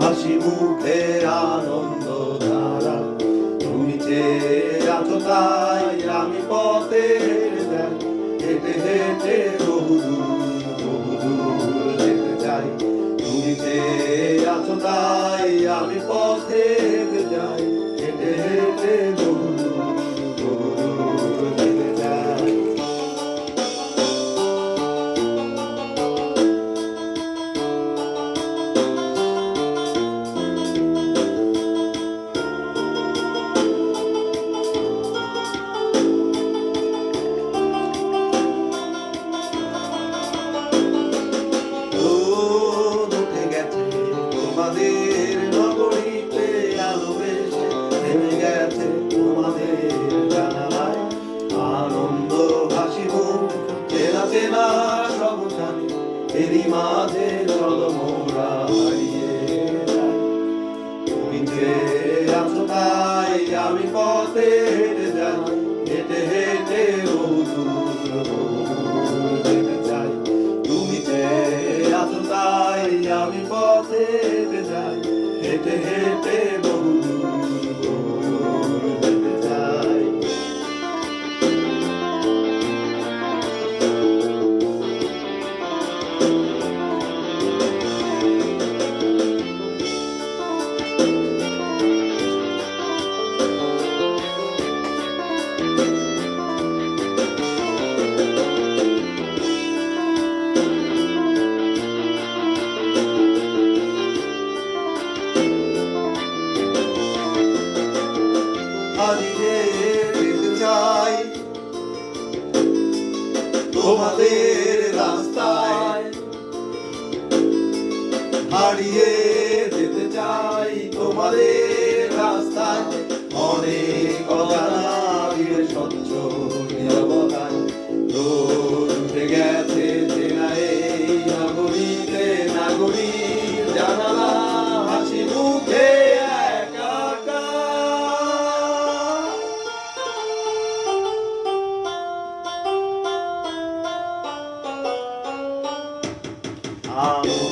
হাসি মুখে আনন্দ ধারা। তুমি যে আছো তাই আমি পথে হেঁটে হেঁটে বহুদূর বহুদূর হেঁটে যাই তুমি যে আছো তাই আমি পথে যাই। হেঁটে হেঁটে বহুদূর তোমাদের নগরীতে আলো থেমে গেছে তোমাদের জানালায়। আনন্দ হাসি মুখ চেনা চেনা সব জানি এরই মাঝে চলো মোরা হারিয়ে তুমি যে আছো তাই আমি পথে হেঁটে আমি পথে যাই হেঁটে হেঁটে তোমাদের রাস্তায় হারিয়ে 啊。